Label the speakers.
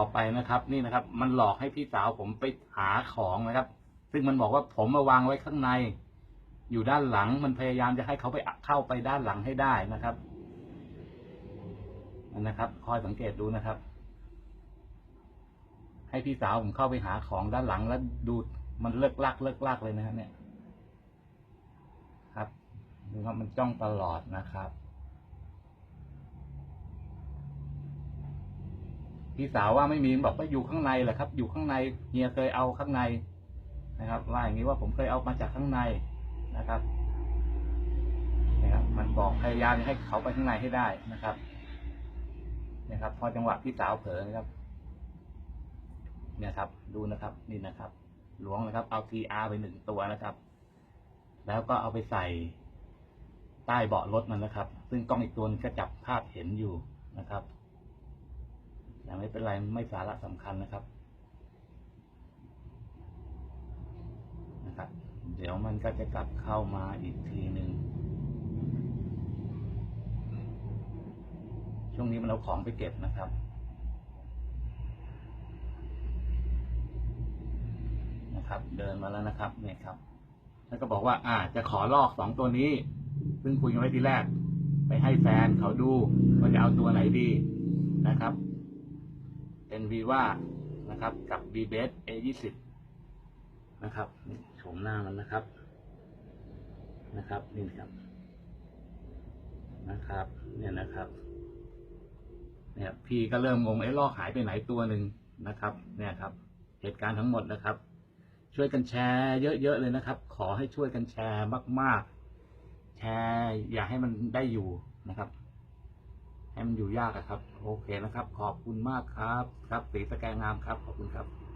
Speaker 1: ต่อไปนะครับ นี่นะครับ มันหลอกให้พี่สาวผมไปหาของนะครับ ซึ่งมันบอกว่าผมมาวางไว้ข้างใน อยู่ด้านหลังมันพยายามจะให้เขาไปเข้าไปด้านหลังให้ได้นะครับนะครับคอยสังเกตดูนะครับ ให้พี่สาวผมเข้าไปหาของด้านหลังแล้วดูมันเลิกลักเลิกลักเลยนะครับเนี่ย ครับดูครับมันจ้องตลอดนะครับ พี่สาวว่าไม่มีบอกว่าอยู่ข้างในแหละครับ อยู่ข้างในเฮียเคยเอาข้างในนะครับ ว่าอย่างนี้ว่าผมเคยเอามาจากข้างในนะครับนะครับ มันบอกพยายามให้เขาไปข้างในให้ได้นะครับ นะครับ พอจังหวะพี่สาวเผลอนะครับ เนี่ยครับ ดูนะครับ นี่นะครับ หลวงนะครับ เอา TR ไปหนึ่งตัวนะครับ แล้วก็เอาไปใส่ใต้เบาะรถมันนะครับ ซึ่งกล้องอีกตัวก็จับภาพเห็นอยู่นะครับ แต่ไม่เป็นไรไม่สาระสำคัญนะครับ นะครับ เดี๋ยวมันก็จะกลับเข้ามาอีกทีหนึ่งช่วงนี้มันเอาของไปเก็บนะครับนะครับ เดินมาแล้วนะครับเนี่ยครับ แล้วก็บอกว่า อ่า จะขอลอกสองตัวนี้ ซึ่งคุยกันไว้ทีแรก ไปให้แฟนเขาดูว่าจะเอาตัวไหนดีนะครับ เป็นวีว่านะครับ กับ v b s A 2 0 นะครับโฉมหน้ามันนะครับ นะครับนี่ครับนะครับ เนี่ยนะครับ เนี่ยพี่ก็เริ่มงงไอ้ลอกหายไปไหนตัวหนึ่งนะครับ เนี่ยครับ เหตุการณ์ทั้งหมดนะครับ ช่วยกันแชร์เยอะๆเลยนะครับ ขอให้ช่วยกันแชร์มาก ๆ แชร์อย่าให้มันได้อยู่นะครับ ให้มันอยู่ยากอะครับ โอเคนะครับ ขอบคุณมากครับ ครับสีสแกงงามครับ ขอบคุณครับ